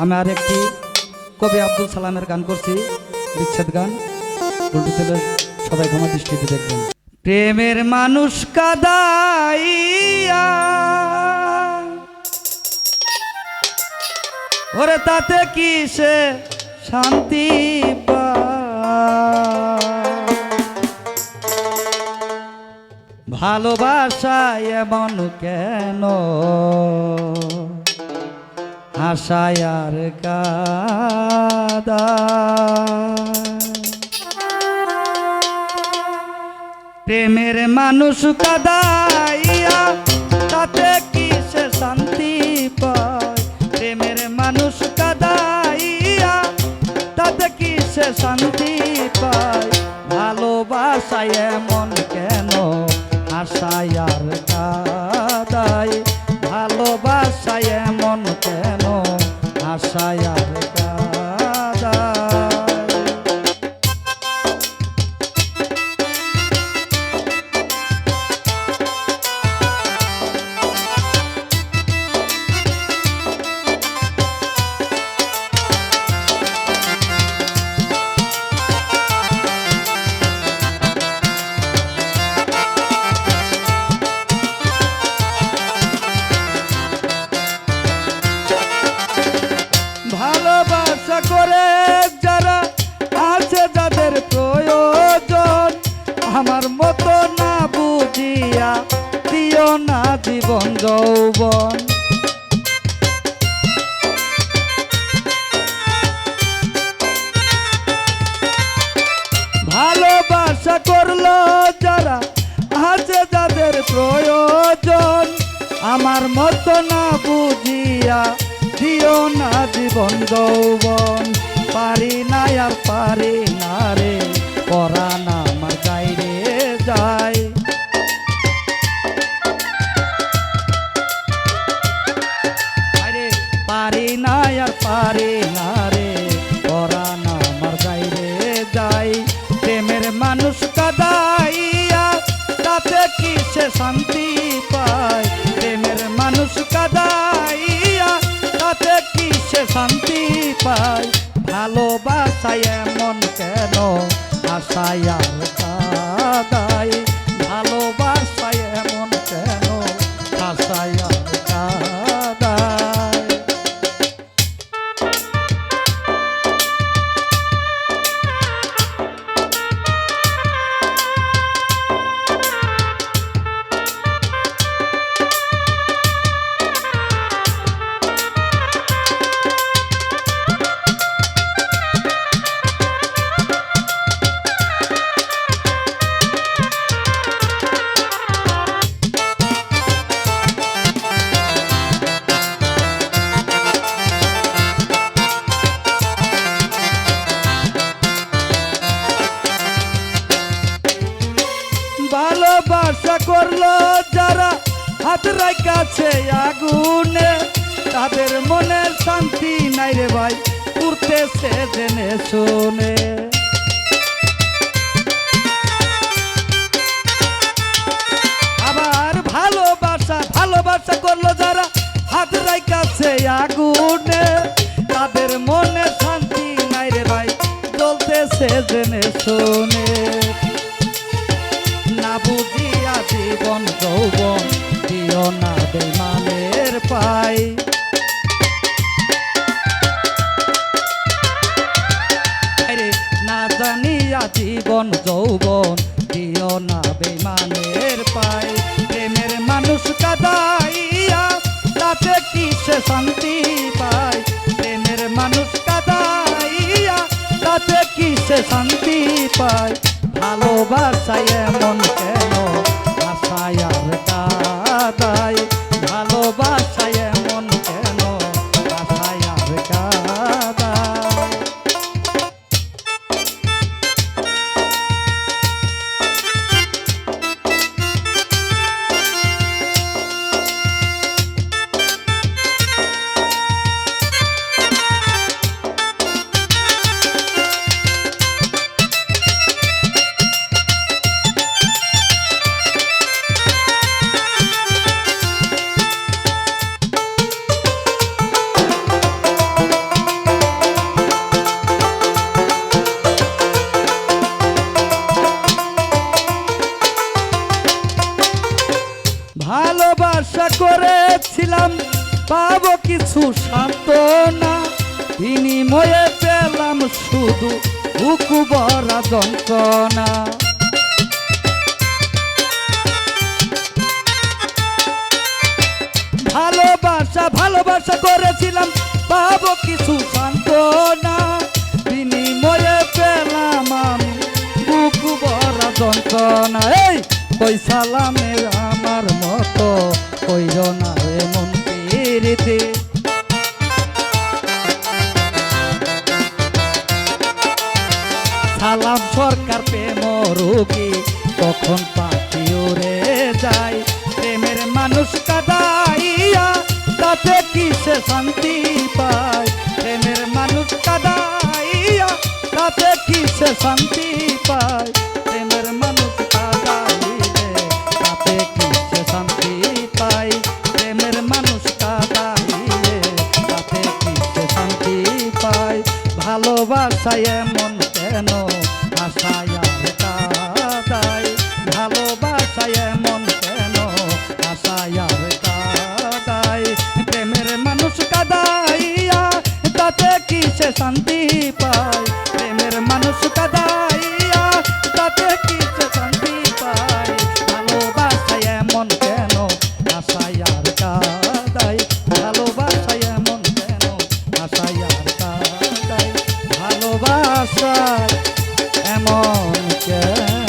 আমি আর একটি কবি আব্দুল সালামের গান করছি, বিচ্ছেদ গান। সবাই ক্ষমা দৃষ্টিতে দেখবেন। প্রেমের মানুষ কাদাইয়া, ওরে তাতে কি সে শান্তি? ভালোবাসায় এমন কেন? আশায় আর কাদা। প্রেমের মানুষ কাদাইয়া, তাতে কি সে শান্তি পায়? প্রেমের মানুষ কাদাইয়া, তাতে কি সে শান্তি পায়? ভালোবাসায় এমন কেন আশায় আর ভালোবাসায় এমন কেন আশায় আর ভালোবাসা করল যারা আছে যাদের প্রয়োজন, আমার মতো না বুঝিয়া দিও না জীবন যৌবন। পারি না আর পারি না রে, পরাণ সে শান্তি পায়, প্রেমের মানুষ কাদাইয়া, তাতে কি সে শান্তি পায়? ভালোবাসায় এমন কেন? আশায় আর ভালোবাসা করল যারা হাত কাছে আগুনে, তাদের মনে শান্তি নাই রে ভাই উঠতেছে জেনে শোনে। আবার ভালোবাসা ভালোবাসা করল যারা হাত কাছে আগুনে, তাদের মনে শান্তি পায় প্রেমের মানুষ কাদাইয়া তাতে কি সে শান্তি পায় ভালোবাসায় এমন কিছু শান্ত না বিনিময়ে পেলাম শুধু বুকু ভরা যন্ত্রণা। ভালোবাসা ভালোবাসা করেছিলাম, পাবো কিছু শান্ত না বিনিময়ে পেলাম আমি বুক ভরা যন্ত্রণা। এই সালামের আমার মতো কইর না রে এমন পিরিতি সালাম সরকার প্রেম কখন পাখি উড়ে যায়? প্রেমের মানুষ কাদাইয়া, তাতে কিসে শান্তি পায়? প্রেমের মানুষ কাদাইয়া, তাতে কিসে শান্তি পায়? ভালোবাসায় ভালোবাসা এমন কেন?